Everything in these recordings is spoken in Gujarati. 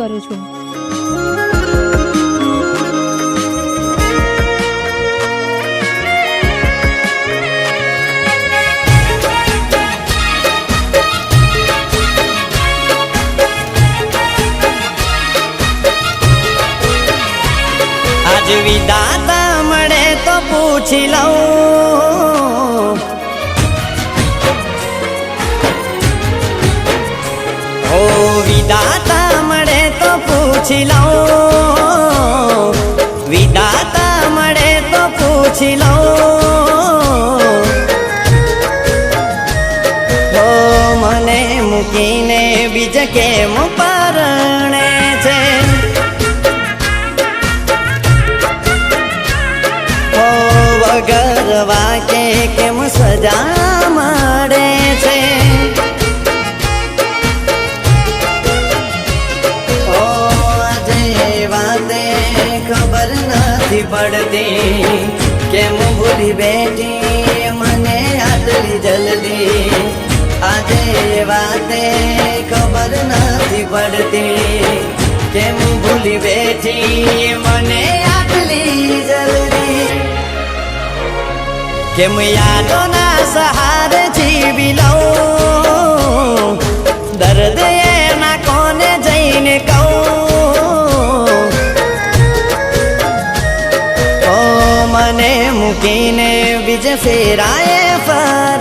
કરું છું. વિદાતા મળે તો પૂછી લઉં. પૂછી લઉં. વિદાતા મળે તો પૂછી લઉં. તો મને મૂકીને બીજે કેમ પરણે છે? વગર વાકે કેમ સજા પડતી કેમ ભૂલી બેટી મને આટલી જલ્દી. આજે વાતે ખબર નથી પડતી કેમ ભૂલી બેઠી મને આટલી જલ્દી. કેમ યાદોના સહારે જીવી લઉં મૂકીને બીજ ફેરાએ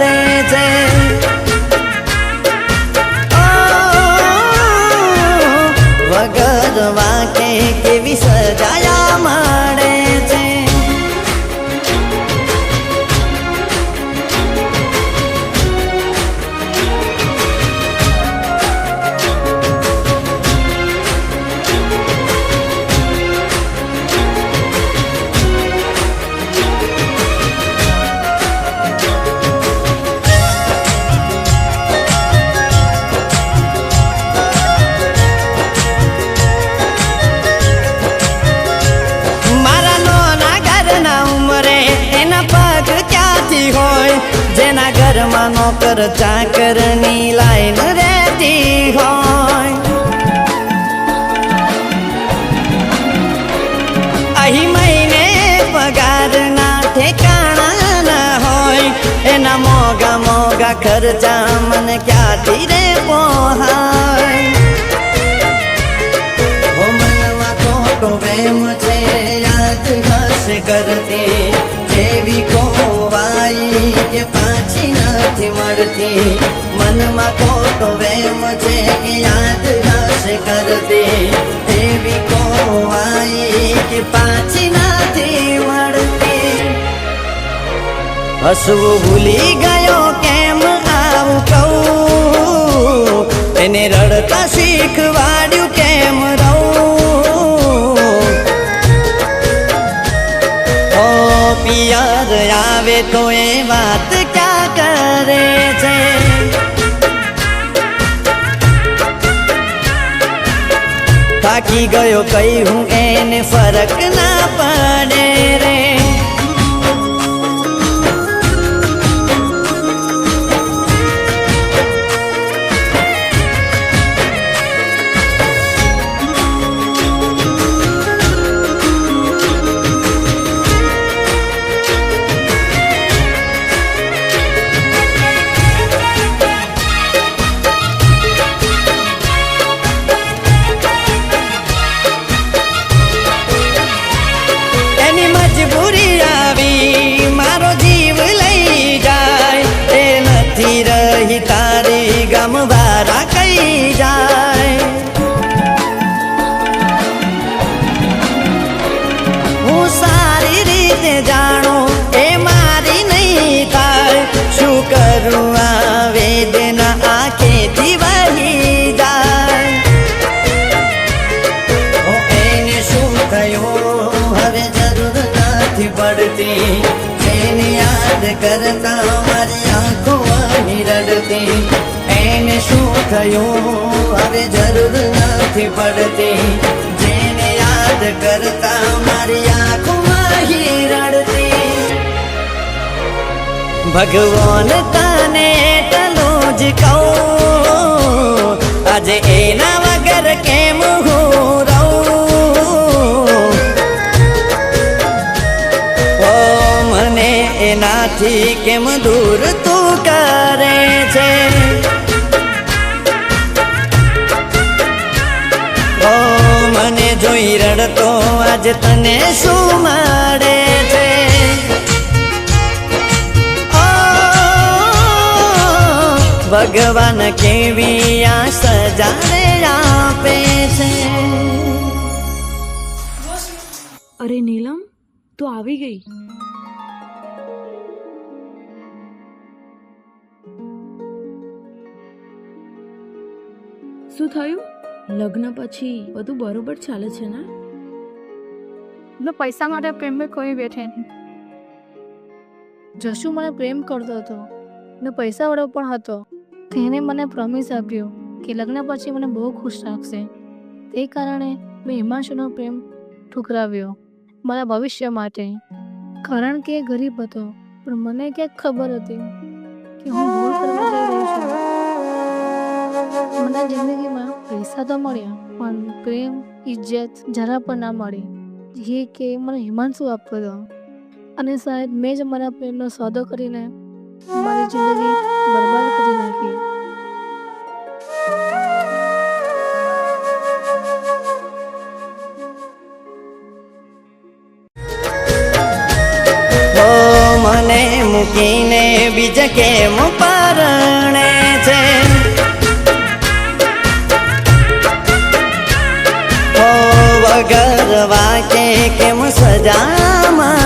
નોકર ચાકરની લાઈન રહેતી હોય અહીં મહિને પગારના ઠેકાણા ના હોય એના મોગા મોગા ખર્ચા મને ક્યાંથી રે પોહાય ઓ મનમાં ખોટો પ્રેમ છે યાદ હસ કરતી જેવી ખોવાઈ કે પાછી નથી મળતી, મનમાં ખોટો વેમ છે કે યાદ હસ કરતી. જેવી કોવાઈ કે પાછી નથી મળતી. હસવું ભૂલી ગયો કેમ આવું કહું? એને રડતા શીખવાડ્યું કેમ રહું? પિયર, આવે તો એ વાત કરે છે. થાકી ગયો કઈ હું એને ફરક ના પડે રે. રહી તારી ગમ વારા કઈ જાય? હું સારી રીતે જાણું, એ મારી નહીં થાય. શું કરું આ વેદના આંખેથી વહી જાય? ઓ એને શું થયું? હવે જરૂર નથી પડતી. એને યાદ કરતા મારી આંખો રડતી એને શું થયું? હવે જરૂર નથી પડતી. જેને યાદ કરતા મારી આંખમાં રડતી ભગવાન તને તલું જ કહો, આજે એના વગર કેમ હું એનાથી કેમ દૂર તો છે. ઓ, મને જોઈ રડતો આજ તને શું માડે છે? ભગવાન કેવી આ સજાને આપે છે? અરે નીલમ, તું આવી ગઈ. શું થયું? લગ્ન પછી બધું બરોબર ચાલે છે ને? એટલે પૈસા માટે પ્રેમ કોઈ બેઠે નહીં. જશુ મને પ્રેમ કરતો હતો ને પૈસાવાળો પણ હતો. તેને મને પ્રોમિસ આપ્યો કે લગ્ન પછી મને બહુ ખુશ રાખશે. તે કારણે મેં હિમાંશુનો પ્રેમ ઠુકરાવ્યો મારા ભવિષ્ય માટે. કારણ કે ગરીબ હતો, પણ મને ક્યાંક ખબર હતી કે હું ભૂલ કરવા જઈ મને જિંદગીમાં પૈસા તો મળ્યા, પણ પ્રેમ ઇજ્જત જરા પણ ના મળી. જે કે મને હિમાંશુ આપતો હતો. અને સાહેબ, મેં જ મારા પ્રેમનો સોદો કરીને મારી જિંદગી બરબાદ કરી નાખી. મને મૂકીને બીજ કેમ પરણે ઓ કે કેમ સજા મળે